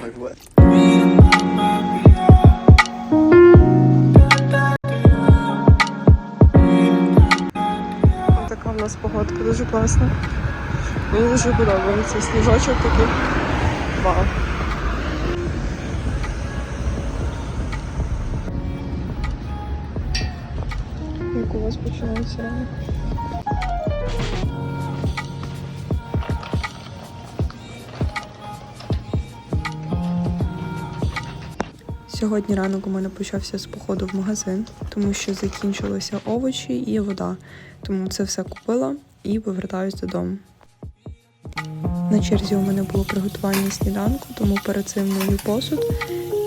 Like what? Така в нас погодка дуже класна. Мені дуже подобається. Сніжочок такий. Вау. Як у вас починається ранок? Сьогодні ранок у мене почався з походу в магазин, тому що закінчилися овочі і вода. Тому це все купила і повертаюсь додому. На черзі у мене було приготування сніданку, тому перед цим мою посуд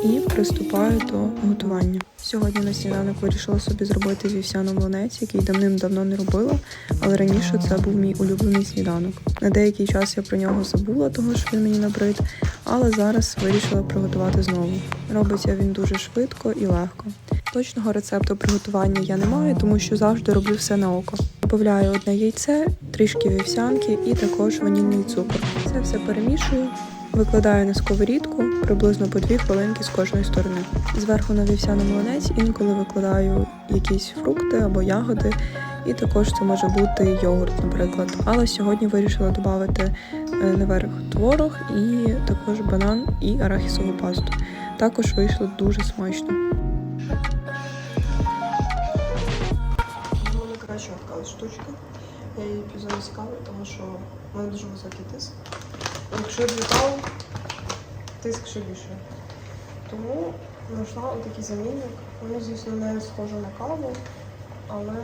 і приступаю до готування. Сьогодні на сніданок вирішила собі зробити вівсяний млинець, який давним-давно не робила, але раніше це був мій улюблений сніданок. На деякий час я про нього забула, того що він мені набрид, але зараз вирішила приготувати знову. Робиться він дуже швидко і легко. Точного рецепту приготування я не маю, тому що завжди роблю все на око. Добавляю одне яйце, трішки вівсянки і також ванільний цукор. Це все перемішую, викладаю на сковорідку приблизно по 2 хвилинки з кожної сторони. Зверху на вівсяний млинець інколи викладаю якісь фрукти або ягоди, і також це може бути йогурт, наприклад. Але сьогодні вирішила додати е, наверх творог і також банан і арахісову пасту. Також вийшло дуже смачно. Штучка. Я її пізно цікавлю, тому що в мене дуже високий тиск. Якщо злітав, тиск ще більше. Тому знайшла отакий замінник. Воно, звісно, не схоже на каву, але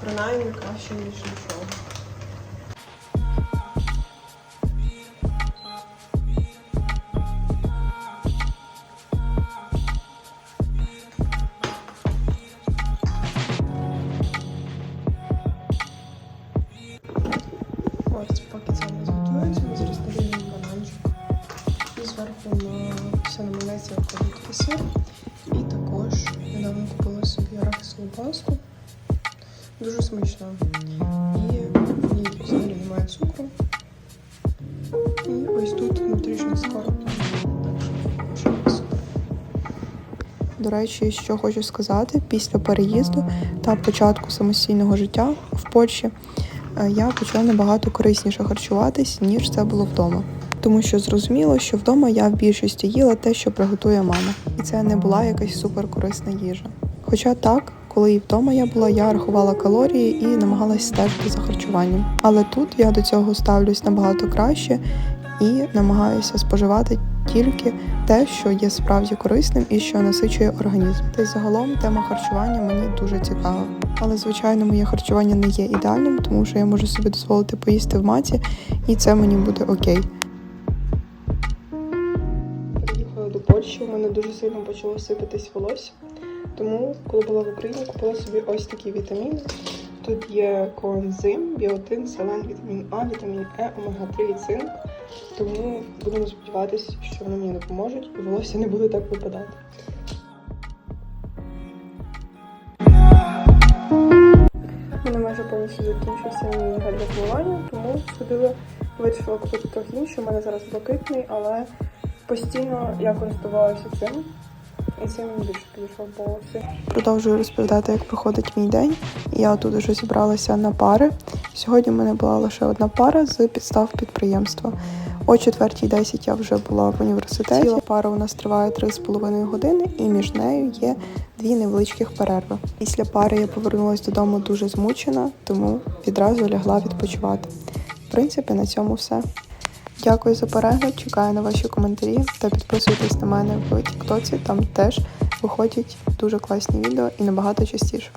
принаймні краще, ніж нічого. Все на молеці. І також недавно купила собі арахісову пасту. Дуже смачно. І в ній взагалі немає цукру. І ось тут внутрішній скарб. До речі, що хочу сказати, після переїзду та початку самостійного життя в Польщі е, я почала набагато корисніше харчуватись, ніж це було вдома. Тому що зрозуміло, що вдома я в більшості їла те, що приготує мама, і це не була якась суперкорисна їжа. Хоча так, коли і вдома я була, я рахувала калорії і намагалась стежити за харчуванням. Але тут я до цього ставлюсь набагато краще і намагаюся споживати тільки те, що є справді корисним і що насичує організм. Та й загалом тема харчування мені дуже цікава. Але звичайно, моє харчування не є ідеальним, тому що я можу собі дозволити поїсти в маті, і це мені буде окей. Дуже сильно почало сипатись волосся. Тому, коли була в Україні, купила собі ось такі вітаміни. Тут є коензим, біотин, селен, вітамін А, вітамін Е, омега-3 і цинк. Тому будемо сподіватися, що вони мені допоможуть і волосся не буде так випадати. Мене майже повністю закінчився мій гель для тому сходила, вирішила купити трохи інше. У мене зараз блакитний, але постійно я користувалася цим. І цим мені підійшов волосся. Продовжую розповідати, як проходить мій день. Я тут вже зібралася на пари. Сьогодні в мене була лише одна пара з підстав підприємства. О 4.10 я вже була в університеті. Ціла пара у нас триває 3,5 години, і між нею є дві невеличких перерви. Після пари я повернулася додому дуже змучена, тому відразу лягла відпочивати. В принципі, на цьому все. Дякую за перегляд, чекаю на ваші коментарі та підписуйтесь на мене в Тіктоці, там теж виходять дуже класні відео і набагато частіше.